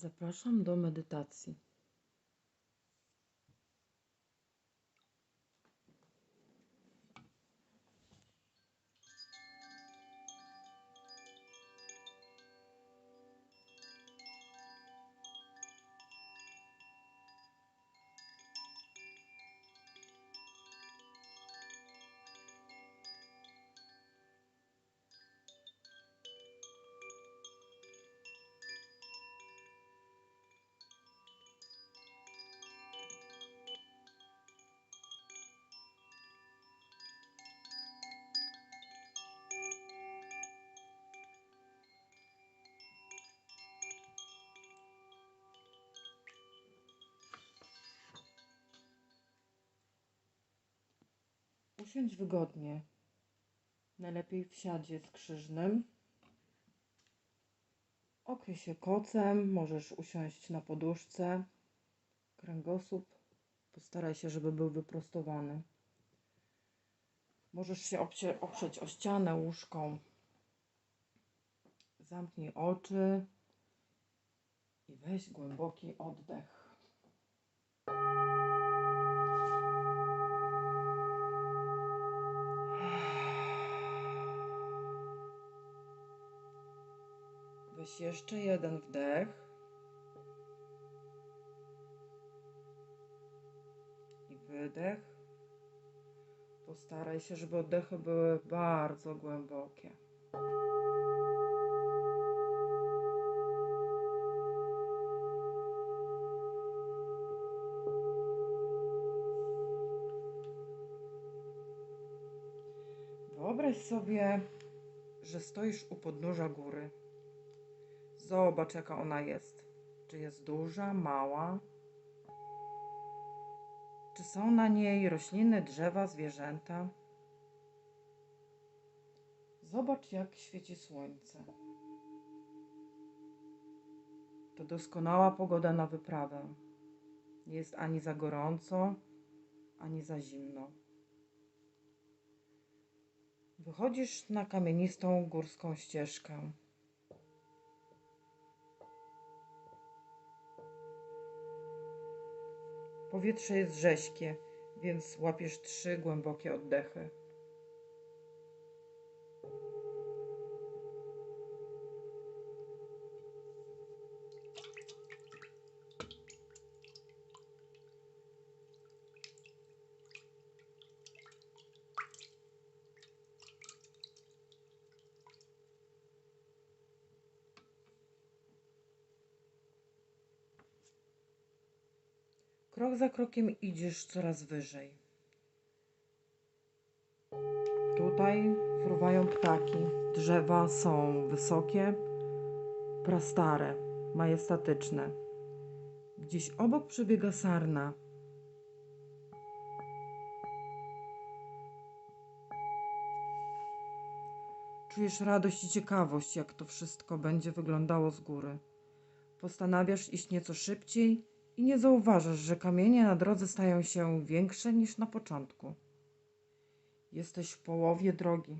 Zapraszam do medytacji. Usiądź wygodnie. Najlepiej w siadzie skrzyżnym. Okryj się kocem, możesz usiąść na poduszce. Kręgosłup postaraj się, żeby był wyprostowany. Możesz się opcie, oprzeć o ścianę łóżką. Zamknij oczy i weź głęboki oddech. Weź jeszcze jeden wdech. I wydech. Postaraj się, żeby oddechy były bardzo głębokie. Wyobraź sobie, że stoisz u podnóża góry. Zobacz, jaka ona jest. Czy jest duża, mała? Czy są na niej rośliny, drzewa, zwierzęta? Zobacz, jak świeci słońce. To doskonała pogoda na wyprawę. Nie jest ani za gorąco, ani za zimno. Wychodzisz na kamienistą górską ścieżkę. Powietrze jest rześkie, więc łapiesz trzy głębokie oddechy. Krok za krokiem idziesz coraz wyżej. Tutaj fruwają ptaki. Drzewa są wysokie, prastare, majestatyczne. Gdzieś obok przebiega sarna. Czujesz radość i ciekawość, jak to wszystko będzie wyglądało z góry. Postanawiasz iść nieco szybciej i nie zauważasz, że kamienie na drodze stają się większe niż na początku. Jesteś w połowie drogi.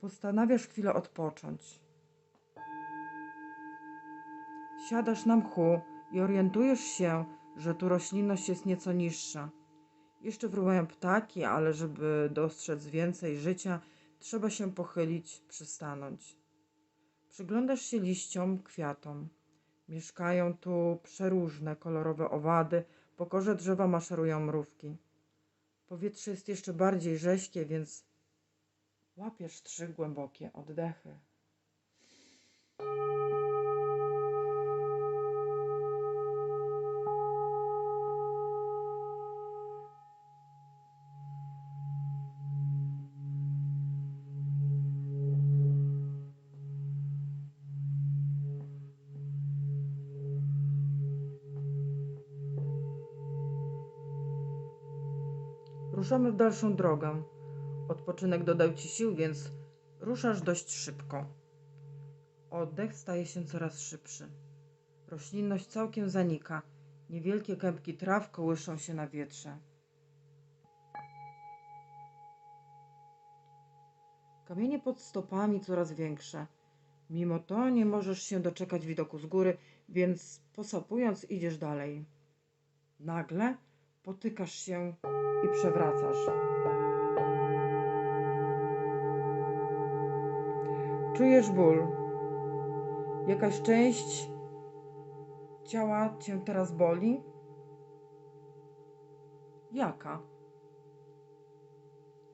Postanawiasz chwilę odpocząć. Siadasz na mchu i orientujesz się, że tu roślinność jest nieco niższa. Jeszcze fruwają ptaki, ale żeby dostrzec więcej życia, trzeba się pochylić, przystanąć. Przyglądasz się liściom, kwiatom. Mieszkają tu przeróżne kolorowe owady, po korze drzewa maszerują mrówki. Powietrze jest jeszcze bardziej rześkie, więc łapiesz trzy głębokie oddechy. Ruszamy w dalszą drogę. Odpoczynek dodał ci sił, więc ruszasz dość szybko. Oddech staje się coraz szybszy. Roślinność całkiem zanika. Niewielkie kępki traw kołyszą się na wietrze. Kamienie pod stopami coraz większe. Mimo to nie możesz się doczekać widoku z góry, więc posapując idziesz dalej. Nagle potykasz się i przewracasz. Czujesz ból. Jakaś część ciała cię teraz boli? Jaka?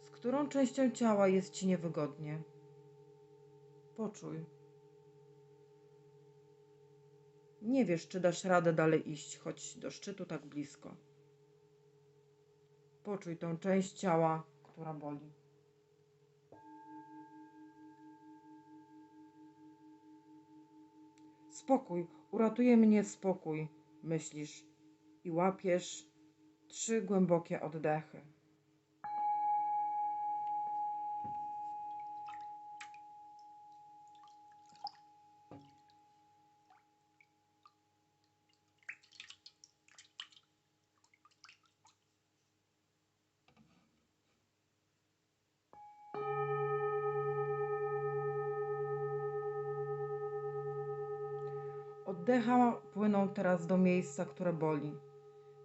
Z którą częścią ciała jest ci niewygodnie? Poczuj. Nie wiesz, czy dasz radę dalej iść, choć do szczytu tak blisko. Poczuj tą część ciała, która boli. Spokój, uratuje mnie spokój, myślisz i łapiesz trzy głębokie oddechy. Oddecha płyną teraz do miejsca, które boli.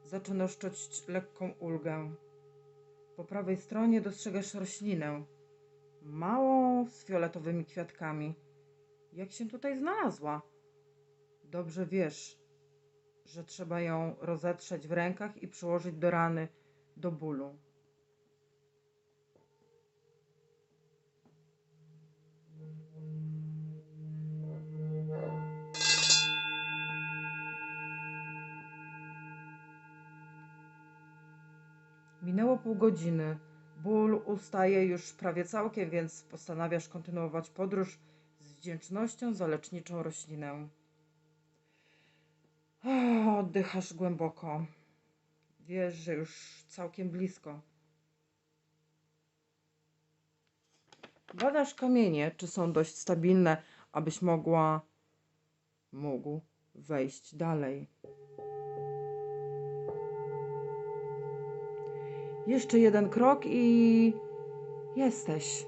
Zaczynasz czuć lekką ulgę. Po prawej stronie dostrzegasz roślinę. Małą, z fioletowymi kwiatkami. Jak się tutaj znalazła? Dobrze wiesz, że trzeba ją rozetrzeć w rękach i przyłożyć do rany, do bólu. Minęło pół godziny. Ból ustaje już prawie całkiem, więc postanawiasz kontynuować podróż z wdzięcznością za leczniczą roślinę. Oddychasz głęboko. Wiesz, że już całkiem blisko. Badasz kamienie, czy są dość stabilne, abyś mogła, mógł wejść dalej. Jeszcze jeden krok i jesteś.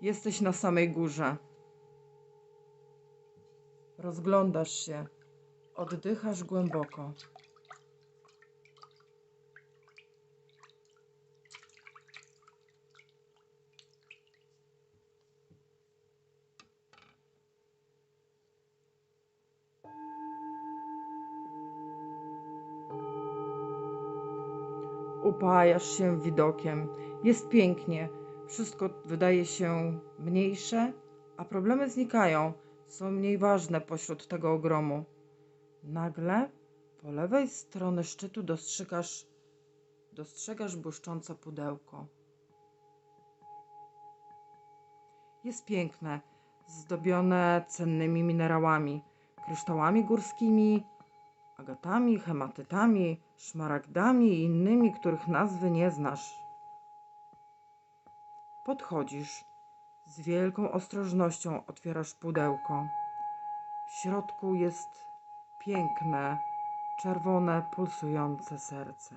Jesteś na samej górze. Rozglądasz się, oddychasz głęboko. Upajasz się widokiem. Jest pięknie. Wszystko wydaje się mniejsze, a problemy znikają. Są mniej ważne pośród tego ogromu. Nagle po lewej stronie szczytu dostrzegasz, dostrzegasz błyszczące pudełko. Jest piękne, zdobione cennymi minerałami, kryształami górskimi, agatami, hematytami, szmaragdami i innymi, których nazwy nie znasz. Podchodzisz. Z wielką ostrożnością otwierasz pudełko. W środku jest piękne, czerwone, pulsujące serce.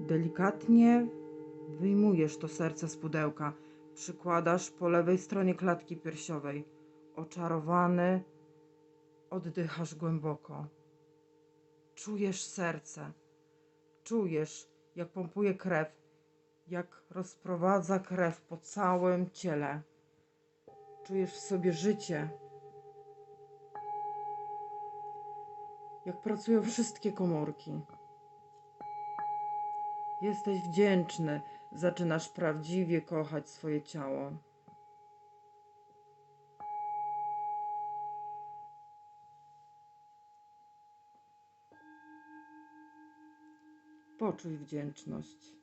Delikatnie wyjmujesz to serce z pudełka. Przykładasz po lewej stronie klatki piersiowej. Oczarowany, oddychasz głęboko. Czujesz serce. Czujesz, jak pompuje krew, jak rozprowadza krew po całym ciele. Czujesz w sobie życie. Jak pracują wszystkie komórki. Jesteś wdzięczny, zaczynasz prawdziwie kochać swoje ciało. Poczuj wdzięczność.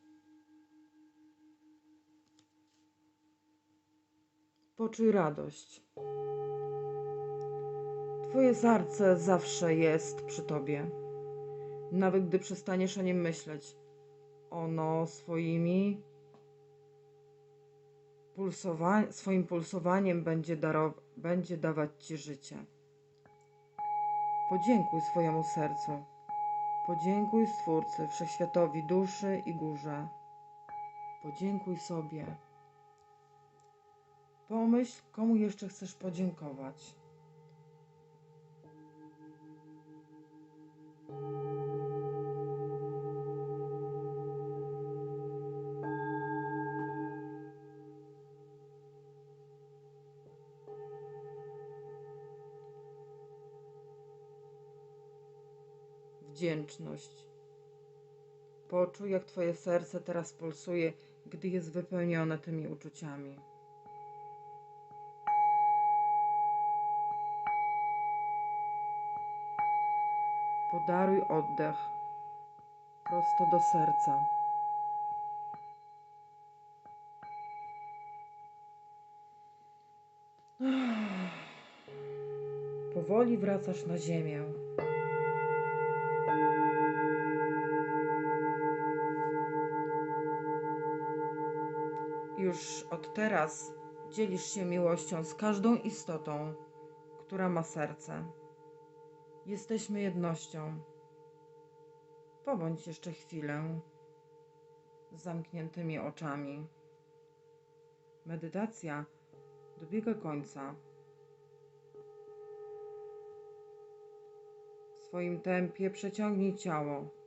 Poczuj radość. Twoje serce zawsze jest przy tobie, nawet gdy przestaniesz o nim myśleć ono swoimi pulsowa- swoim pulsowaniem będzie, będzie dawać Ci życie. Podziękuj swojemu sercu Podziękuj Stwórcy, Wszechświatowi, duszy i górze. Podziękuj sobie. Pomyśl, komu jeszcze chcesz podziękować. Wdzięczność. Poczuj, jak Twoje serce teraz pulsuje, gdy jest wypełnione tymi uczuciami. Podaruj oddech prosto do serca. Powoli wracasz na ziemię. Już od teraz dzielisz się miłością z każdą istotą, która ma serce. Jesteśmy jednością. Pobądź jeszcze chwilę z zamkniętymi oczami. Medytacja dobiega końca. Swoim tempie przeciągnij ciało.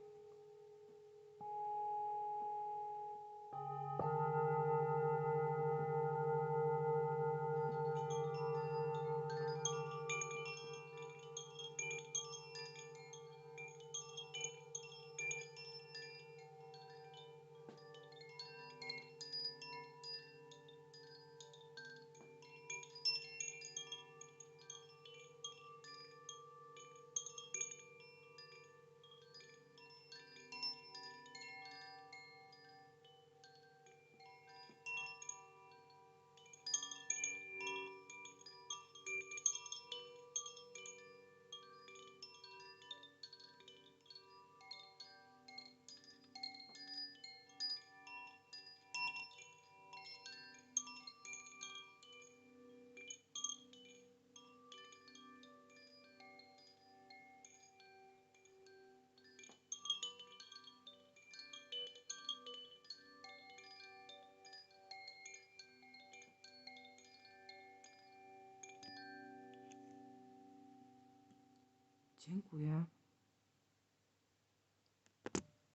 Dziękuję.